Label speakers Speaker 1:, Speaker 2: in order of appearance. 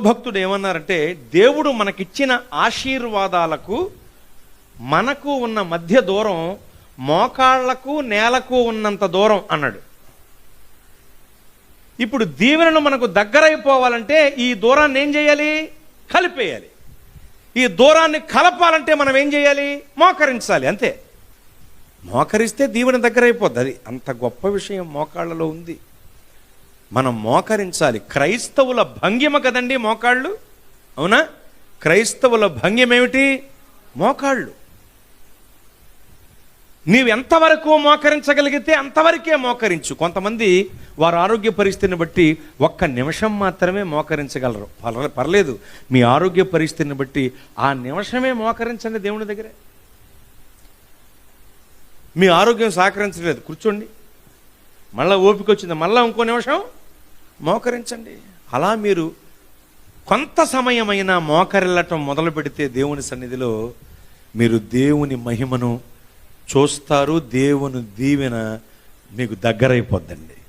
Speaker 1: భక్తుడు ఏమన్నారంటే దేవుడు మనకిచ్చిన ఆశీర్వాదాలకు మనకు ఉన్న మధ్య దూరం మోకాళ్ళకు నేలకు ఉన్నంత దూరం అన్నాడు. ఇప్పుడు దీవెనను మనకు దగ్గరైపోవాలంటే ఈ దూరాన్ని ఏం చేయాలి? కలిపేయాలి. ఈ దూరాన్ని కలపాలంటే మనం ఏం చేయాలి? మోకరించాలి అంతే. మోకరిస్తే దీవెన దగ్గరైపోద్ది. అది అంత గొప్ప విషయం మోకాళ్ళలో ఉంది. మనం మోకరించాలి. క్రైస్తవుల భంగిమ కదండి మోకాళ్ళు? అవునా? క్రైస్తవుల భంగిమ ఏమిటి మోకాళ్ళు. నీవు ఎంతవరకు మోకరించగలిగితే అంతవరకే మోకరించు. కొంతమంది వారి ఆరోగ్య పరిస్థితిని బట్టి ఒక్క నిమిషం మాత్రమే మోకరించగలరు. పర్లే- పర్లేదు. మీ ఆరోగ్య పరిస్థితిని బట్టి ఆ నిమిషమే మోకరించండి దేవుని దగ్గరే. మీ ఆరోగ్యం సహకరించలేదు. కూర్చోండి. మళ్ళీ ఓపిక వచ్చింది? మళ్ళీ ఇంకో నిమిషం. మోకరించండి. అలా మీరు కొంత సమయమైనా మోకరిల్లటం మొదలు పెడితే దేవుని సన్నిధిలో మీరు దేవుని మహిమను చూస్తారు దేవుని దీవెన మీకు దగ్గరైపోద్దండి.